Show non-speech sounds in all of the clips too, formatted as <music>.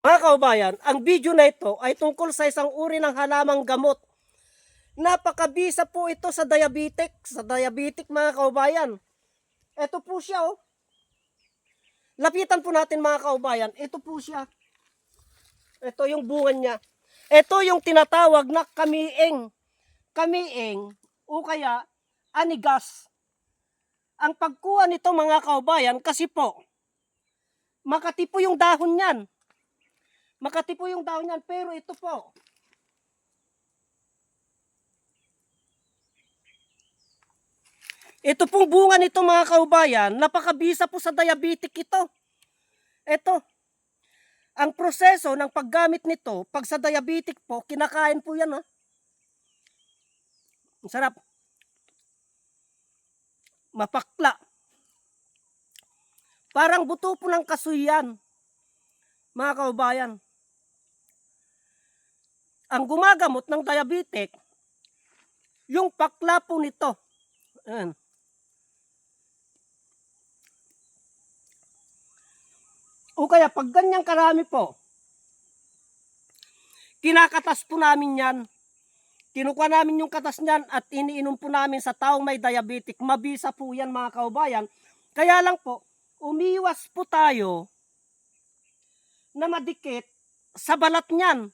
Mga kaubayan, ang video na ito ay tungkol sa isang uri ng halamang gamot. Napakabisa po ito sa diabetic, sa diabetic mga kaubayan. Ito po siya oh. Lapitan po natin mga kaubayan, ito po siya. Ito yung bunga niya. Ito yung tinatawag na kamiing. Kamiing o kaya anigas. Ang pagkuha nito mga kaubayan kasi po, makati po yung dahon niyan. Makati po yung dahon niyan, pero ito po. Ito pong bunga nito mga kaubayan, napakabisa po sa diabetic ito. Ito. Ang proseso ng paggamit nito, pag sa diabetic po, kinakain po yan. Oh. Ang sarap. Mapakla. Parang buto po ng kasuyan, mga kaubayan. Ang gumagamot ng diabetic, yung pakla po nito. Ayan. O kaya pag ganyang karami po, kinakatas po namin yan. Kinukuha namin yung katas niyan at iniinom po namin sa taong may diabetic. Mabisa po yan mga kaubayan. Kaya lang po, umiwas po tayo na madikit sa balat niyan.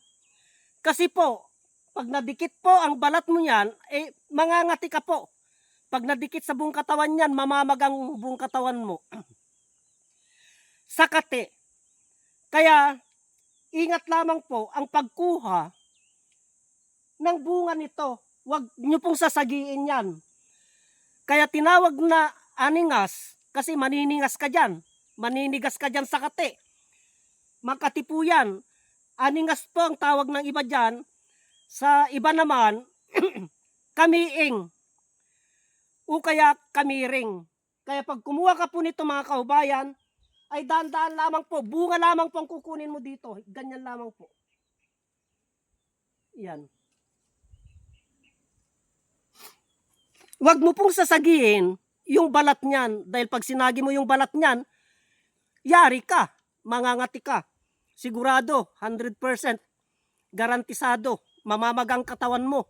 Kasi po, pag nadikit po ang balat mo niyan, eh, mangangati ka po. Pag nadikit sa buong katawan niyan, mamamagang buong katawan mo. <clears throat> Sakate. Kaya, ingat lamang po ang pagkuha ng bunga nito. Huwag nyo pong sasagiin yan. Kaya tinawag na aningas kasi maniningas ka dyan. Maninigas ka dyan sa kate. Makati po yan. Aningas po ang tawag ng iba dyan. Sa iba naman, <clears throat> kamiing. O kaya kamiring. Kaya pag kumuha ka po nito mga kaubayan, ay daan-daan lamang po. Bunga lamang po ang kukunin mo dito. Ganyan lamang po. Yan. Huwag mo pong sasagihin yung balat niyan. Dahil pag sinagi mo yung balat niyan, yari ka. Mangangati ka. Sigurado, 100%. Garantisado. Mamamagang katawan mo.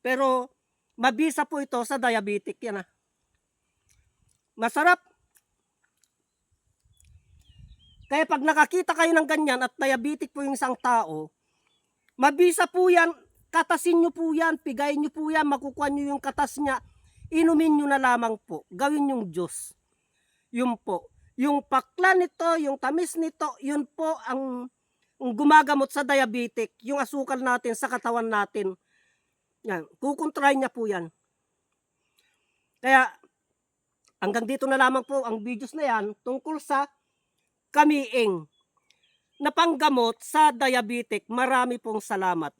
Pero, mabisa po ito sa diabetic yan ah. Masarap. Kaya pag nakakita kayo ng ganyan at diabetic po yung isang tao, mabisa po yan, katasin nyo po yan, pigayin nyo po yan, makukuha nyo yung katas niya, inumin nyo na lamang po, gawin yung Diyos. Yun po. Yung pakla nito, yung tamis nito, yun po ang, ang gumagamot sa diabetic, yung asukal natin sa katawan natin. Yan, kukontry niya po yan. Kaya, hanggang dito na lamang po ang videos na yan tungkol sa kamiing na panggamot sa diabetic. Marami pong salamat.